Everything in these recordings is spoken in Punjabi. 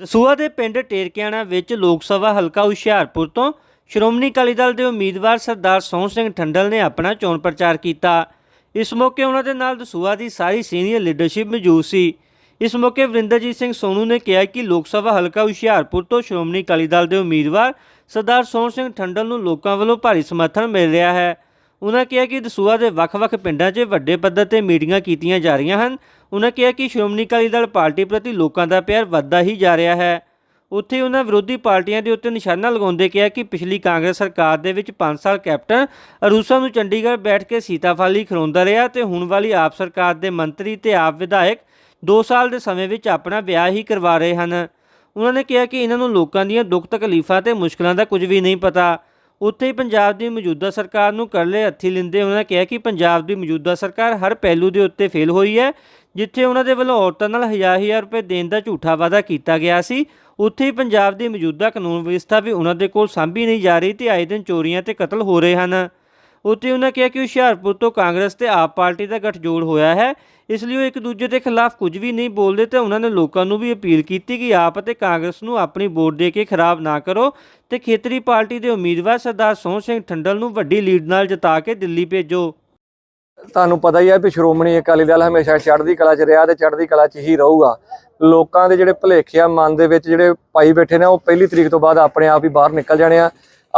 ਦਸੂਆ ਦੇ ਪਿੰਡ ਟੇਰਕਿਆਣਾ ਵਿੱਚ ਲੋਕ ਸਭਾ ਹਲਕਾ ਹੁਸ਼ਿਆਰਪੁਰ ਤੋਂ ਸ਼੍ਰੋਮਣੀ ਅਕਾਲੀ ਦਲ ਦੇ ਉਮੀਦਵਾਰ ਸਰਦਾਰ ਸੋਹਣ ਸਿੰਘ ਠੰਡਲ ਨੇ ਆਪਣਾ ਚੋਣ ਪ੍ਰਚਾਰ ਕੀਤਾ। ਇਸ ਮੌਕੇ ਉਹਨਾਂ ਦੇ ਨਾਲ ਦਸੂਆ ਦੀ ਸਾਰੀ ਸੀਨੀਅਰ ਲੀਡਰਸ਼ਿਪ ਮੌਜੂਦ ਸੀ। ਇਸ ਮੌਕੇ ਵਰਿੰਦਰਜੀਤ ਸਿੰਘ ਸੋਨੂ ਨੇ ਕਿਹਾ ਕਿ ਲੋਕ ਸਭਾ ਹਲਕਾ ਹੁਸ਼ਿਆਰਪੁਰ ਤੋਂ ਸ਼੍ਰੋਮਣੀ ਅਕਾਲੀ ਦਲ ਦੇ ਉਮੀਦਵਾਰ ਸਰਦਾਰ ਸੋਹਣ ਸਿੰਘ ਠੰਡਲ ਨੂੰ ਲੋਕਾਂ ਵੱਲੋਂ ਭਾਰੀ ਸਮਰਥਨ ਮਿਲ ਰਿਹਾ ਹੈ। ਉਹਨਾਂ ਕਿਹਾ ਕਿ ਦਸੂਆ ਦੇ ਵੱਖ-ਵੱਖ ਪਿੰਡਾਂ 'ਚ ਵੱਡੇ ਪੱਧਰ ਤੇ ਮੀਟਿੰਗਾਂ ਕੀਤੀਆਂ ਜਾ ਰਹੀਆਂ ਹਨ। ਉਹਨਾਂ ਕਿਹਾ ਕਿ ਸ਼੍ਰੋਮਣੀ ਅਕਾਲੀ ਦਲ ਪਾਰਟੀ ਪ੍ਰਤੀ ਲੋਕਾਂ ਦਾ ਪਿਆਰ ਵੱਧਦਾ ਹੀ ਜਾ ਰਿਹਾ ਹੈ। ਉੱਥੇ ਉਹਨਾਂ ਵਿਰੋਧੀ ਪਾਰਟੀਆਂ ਦੇ ਉੱਤੇ ਨਿਸ਼ਾਨਾ ਲਗਾਉਂਦੇ ਕਿਹਾ ਕਿ ਪਿਛਲੀ ਕਾਂਗਰਸ ਸਰਕਾਰ ਦੇ ਵਿੱਚ 5 ਸਾਲ ਕੈਪਟਨ ਅਰੂਸਾ ਨੂੰ ਚੰਡੀਗੜ੍ਹ ਬੈਠ ਕੇ ਸੀਤਾਫਾਲੀ ਖਰੋਂਦਾ ਰਿਹਾ ਤੇ ਹੁਣ ਵਾਲੀ ਆਪ ਸਰਕਾਰ ਦੇ ਮੰਤਰੀ ਤੇ ਆਪ ਵਿਧਾਇਕ 2 ਸਾਲ ਦੇ ਸਮੇਂ ਵਿੱਚ ਆਪਣਾ ਵਿਆਹ ਹੀ ਕਰਵਾ ਰਹੇ ਹਨ। ਉਹਨਾਂ ਨੇ ਕਿਹਾ ਕਿ ਇਹਨਾਂ ਨੂੰ ਲੋਕਾਂ ਦੀਆਂ ਦੁੱਖ ਤਕਲੀਫਾਂ ਤੇ ਮੁਸ਼ਕਲਾਂ ਦਾ ਕੁਝ ਵੀ ਨਹੀਂ ਪਤਾ। ਉੱਥੇ ਹੀ ਪੰਜਾਬ ਦੀ ਮੌਜੂਦਾ ਸਰਕਾਰ ਨੂੰ ਕਰਲੇ ਹੱਥੀ ਲਿੰਦੇ ਉਹਨਾਂ ਕਿਹਾ ਕਿ ਪੰਜਾਬ ਦੀ ਮੌਜੂਦਾ ਸਰਕਾਰ ਹਰ ਪਹਿਲੂ ਦੇ ਉੱਤੇ ਫੇਲ ਹੋਈ ਹੈ, ਜਿੱਥੇ ਉਹਨਾਂ ਦੇ ਵੱਲੋਂ ਔਰਤਾਂ ਨਾਲ ਹਜ਼ਾਰ ਹਜ਼ਾਰ ਰੁਪਏ ਦੇਣ ਦਾ ਝੂਠਾ ਵਾਅਦਾ ਕੀਤਾ ਗਿਆ ਸੀ। ਉੱਥੇ ਹੀ ਪੰਜਾਬ ਦੀ ਮੌਜੂਦਾ ਕਾਨੂੰਨ ਵਿਵਸਥਾ ਵੀ ਉਹਨਾਂ ਦੇ ਕੋਲ ਸਾਂਭੀ ਨਹੀਂ ਜਾ ਰਹੀ ਤੇ ਆਏ ਦਿਨ ਚੋਰੀਆਂ ਤੇ ਕਤਲ ਹੋ ਰਹੇ ਹਨ। ਉੱਥੇ ਉਹਨਾਂ ਕਿਹਾ ਕਿ ਹੁਸ਼ਿਆਰਪੁਰ ਤੋਂ ਕਾਂਗਰਸ ਤੇ ਆਪ ਪਾਰਟੀ ਦਾ ਗਠਜੋੜ ਹੋਇਆ ਹੈ। ਇਸ ਲਈ ਉਹ ਇੱਕ ਦੂਜੇ ਦੇ ਖਿਲਾਫ ਕੁਝ ਵੀ ਨਹੀਂ ਬੋਲਦੇ ਤੇ ਉਹਨਾਂ ਨੇ ਲੋਕਾਂ ਨੂੰ ਵੀ ਅਪੀਲ ਕੀਤੀ ਕਿ ਆਪ ਅਤੇ ਕਾਂਗਰਸ ਨੂੰ ਆਪਣੀ ਵੋਟ ਦੇ ਕੇ ਖਰਾਬ ਨਾ ਕਰੋ ਤੇ ਖੇਤਰੀ ਪਾਰਟੀ ਦੇ ਉਮੀਦਵਾਰ ਸਰਦਾਰ ਸੋਹਣ ਸਿੰਘ ਠੰਡਲ ਨੂੰ ਵੱਡੀ ਲੀਡ ਨਾਲ ਜਿਤਾ ਕੇ ਦਿੱਲੀ ਭੇਜੋ। ਤੁਹਾਨੂੰ ਪਤਾ ਹੀ ਹੈ ਵੀ ਸ਼੍ਰੋਮਣੀ ਅਕਾਲੀ ਦਲ ਹਮੇਸ਼ਾ ਚੜ੍ਹਦੀ ਕਲਾ 'ਚ ਰਿਹਾ ਤੇ ਚੜ੍ਹਦੀ ਕਲਾ 'ਚ ਹੀ ਰਹੂਗਾ। ਲੋਕਾਂ ਦੇ ਜਿਹੜੇ ਭੁਲੇਖੇ ਆ ਮਨ ਦੇ ਵਿੱਚ ਜਿਹੜੇ ਪਾਈ ਬੈਠੇ ਨੇ, ਉਹ ਪਹਿਲੀ ਤਰੀਕ ਤੋਂ ਬਾਅਦ ਆਪਣੇ ਆਪ ਹੀ ਬਾਹਰ ਨਿਕਲ ਜਾਣੇ ਆ।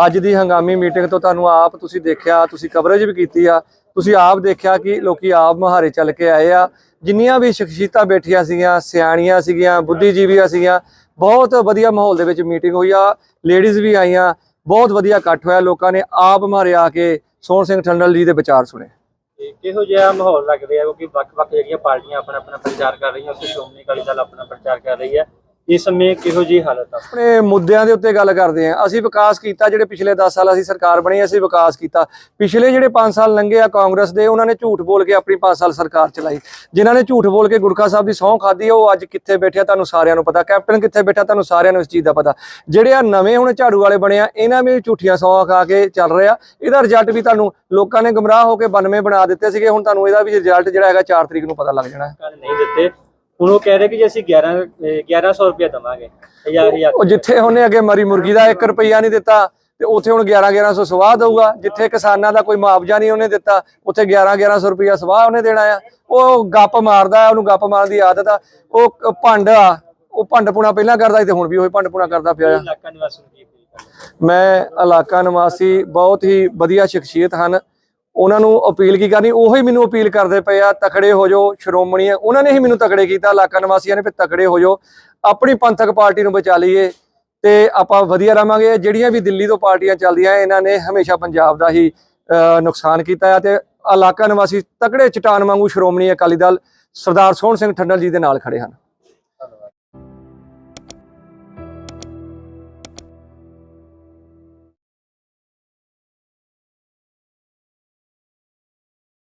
ਅੱਜ ਦੀ ਹੰਗਾਮੀ ਮੀਟਿੰਗ ਤੋਂ ਤੁਹਾਨੂੰ ਆਪ ਤੁਸੀਂ ਦੇਖਿਆ, ਤੁਸੀਂ ਕਵਰੇਜ ਵੀ ਕੀਤੀ ਆ। ਤੁਸੀਂ ਆਪ ਦੇਖਿਆ ਕਿ ਲੋਕੀ ਆਪ ਮਹਾਰੇ ਚੱਲ ਕੇ ਆਏ ਆ। ਜਿੰਨੀਆਂ ਵੀ ਸ਼ਖਸੀਅਤਾਂ ਬੈਠੀਆਂ ਸੀਗੀਆਂ, ਸਿਆਣੀਆਂ ਸੀਗੀਆਂ, ਬੁੱਧੀਜੀਵੀਆਂ ਸੀਗੀਆਂ, ਬਹੁਤ ਵਧੀਆ ਮਾਹੌਲ ਦੇ ਵਿੱਚ ਮੀਟਿੰਗ ਹੋਈ ਆ। ਲੇਡੀਜ਼ ਵੀ ਆਈਆਂ, ਬਹੁਤ ਵਧੀਆ ਇਕੱਠ ਹੋਇਆ। ਲੋਕਾਂ ਨੇ ਆਪ ਮਹਾਰੇ ਆ ਕੇ ਸੋਹਣ ਸਿੰਘ ਠੰਡਲ ਜੀ ਦੇ ਵਿਚਾਰ ਸੁਣੇ। ਕਿਹੋ ਜਿਹਾ ਮਾਹੌਲ ਲੱਗ ਰਿਹਾ ਕਿਉਂਕਿ ਵੱਖ-ਵੱਖ ਜਿਹੜੀਆਂ ਪਾਰਟੀਆਂ ਆਪਣਾ ਆਪਣਾ ਪ੍ਰਚਾਰ ਕਰ ਰਹੀਆਂ, ਉੱਥੇ ਸ਼੍ਰੋਮਣੀ ਅਕਾਲੀ ਦਲ ਆਪਣਾ ਪ੍ਰਚਾਰ ਕਰ ਰਹੀ ਹੈ। ਇਸ ਸਮੇਂ ਕਿਹੋ ਜੀ ਹਾਲਤ ਆ? ਆਪਣੇ ਮੁੱਦਿਆਂ ਦੇ ਉੱਤੇ ਗੱਲ ਕਰਦੇ ਆਂ ਅਸੀਂ ਵਿਕਾਸ ਕੀਤਾ ਜਿਹੜੇ ਪਿਛਲੇ 10 ਸਾਲ ਅਸੀਂ ਸਰਕਾਰ ਬਣੀ ਅਸੀਂ ਵਿਕਾਸ ਕੀਤਾ। ਪਿਛਲੇ ਜਿਹੜੇ 5 ਸਾਲ ਲੰਘੇ ਆ ਕਾਂਗਰਸ ਦੇ ਉਹਨਾਂ ਨੇ ਝੂਠ ਬੋਲ ਕੇ ਆਪਣੀ 5 ਸਾਲ ਸਰਕਾਰ ਚਲਾਈ। ਜਿਨ੍ਹਾਂ ਨੇ ਝੂਠ ਬੋਲ ਕੇ ਗੁਰਖਾ ਸਾਹਿਬ ਦੀ ਸਹੁੰ ਖਾਧੀ ਉਹ ਅੱਜ ਕਿੱਥੇ ਬੈਠਿਆ ਤੁਹਾਨੂੰ ਸਾਰਿਆਂ ਨੂੰ ਪਤਾ। ਕੈਪਟਨ ਕਿੱਥੇ ਬੈਠਾ ਤੁਹਾਨੂੰ ਸਾਰਿਆਂ ਨੂੰ ਇਸ ਚੀਜ਼ ਦਾ ਪਤਾ। ਜਿਹੜੇ ਆ ਨਵੇਂ ਹੁਣ ਝਾੜੂ ਵਾਲੇ ਬਣੇ ਆ ਇਹਨਾਂ ਵੀ ਝੂਠੀਆਂ ਸਹੁੰ ਖਾ ਕੇ ਚੱਲ ਰਿਹਾ ਇਹਦਾ ਰਿਜ਼ਲਟ ਵੀ ਤੁਹਾਨੂੰ ਲੋਕਾਂ ਨੇ ਗਮਰਾਹ ਹੋ ਕੇ 92 ਬਣਾ ਦਿੱਤੇ ਸੀਗੇ। ਹੁਣ ਤੁਹਾਨੂੰ ਇਹਦਾ ਵੀ ਰਿਜ਼ਲਟ ਜਿਹੜਾ ਹੈਗਾ 4 ਤਰੀਕ ਨੂੰ ਪਤਾ ਲੱਗ ਜਾਣਾ। ਨਹੀਂ ਦਿੱਤੇ। ਹੁਣ ਉਹ ਕਹਿ ਰਹੇ ਕਿ ਜੇ ਅਸੀਂ 11 ਅਹ 1100 ਰੁਪਏ ਦਵਾਂਗੇ ਹਜ਼ਾਰ ਹਜ਼ਾਰ। ਉਹ ਜਿੱਥੇ ਉਹਨੇ ਅੱਗੇ ਮਰੀ ਮੁਰਗੀ ਦਾ 1 ਰੁਪਈਆ ਨਹੀਂ ਦਿੱਤਾ ਤੇ ਉੱਥੇ ਹੁਣ 11 1100 ਸਵਾਹ ਦਊਗਾ ਜਿੱਥੇ ਕਿਸਾਨਾਂ ਦਾ ਕੋਈ ਮੁਆਵਜ਼ਾ ਨਹੀਂ ਉਹਨੇ ਦਿੱਤਾ ਉੱਥੇ 11 1100 ਰੁਪਈਆ ਸਵਾਹ ਉਹਨੇ ਦੇਣਾ ਆ। ਉਹ ਗੱਪ ਮਾਰਦਾ ਉਹਨੂੰ ਗੱਪ ਮਾਰਨ ਦੀ ਆਦਤ ਆ। ਉਹ ਭੰਡ ਆ ਉਹ ਭੰਡ ਪੁਣਾ ਪਹਿਲਾਂ ਕਰਦਾ ਤੇ ਹੁਣ ਵੀ ਉਹੀ ਭੰਡ ਪੁਣਾ ਕਰਦਾ ਪਿਆ ਆ? ਮੈਂ ਇਲਾਕਾ ਨਿਵਾਸੀ ਬਹੁਤ ਹੀ ਵਧੀਆ ਸ਼ਖਸੀਅਤ ਹਨ। ਉਹਨਾਂ ਨੂੰ ਅਪੀਲ ਕੀ ਕਰਨੀ ਉਹੀ ਮੈਨੂੰ ਅਪੀਲ ਕਰਦੇ ਪਏ ਆ ਤਕੜੇ ਹੋ ਜਾਓ ਸ਼੍ਰੋਮਣੀ ਆ। ਉਹਨਾਂ ਨੇ ਹੀ ਮੈਨੂੰ ਤਕੜੇ ਕੀਤਾ ਇਲਾਕਾ ਨਿਵਾਸੀਆਂ ਨੇ ਵੀ ਤਕੜੇ ਹੋ ਜਾਓ। ਆਪਣੀ ਪੰਥਕ ਪਾਰਟੀ ਨੂੰ ਬਚਾ ਲਈਏ ਤੇ ਆਪਾਂ ਵਧੀਆ ਰਵਾਂਗੇ ਜਿਹੜੀਆਂ ਵੀ ਦਿੱਲੀ ਤੋਂ ਪਾਰਟੀਆਂ ਚੱਲਦੀਆਂ ਇਹਨਾਂ ਨੇ ਹਮੇਸ਼ਾ ਪੰਜਾਬ ਦਾ ਹੀ ਅਹ, ਨੁਕਸਾਨ ਕੀਤਾ ਹੈ ਤੇ ਇਲਾਕਾ ਨਿਵਾਸੀ ਤਕੜੇ ਚਟਾਨ ਵਾਂਗੂ ਸ਼੍ਰੋਮਣੀ ਅਕਾਲੀ ਦਲ ਸਰਦਾਰ ਸੋਹਣ ਸਿੰਘ ਠੰਡਲ ਜੀ ਦੇ ਨਾਲ ਖੜੇ ਹਨ।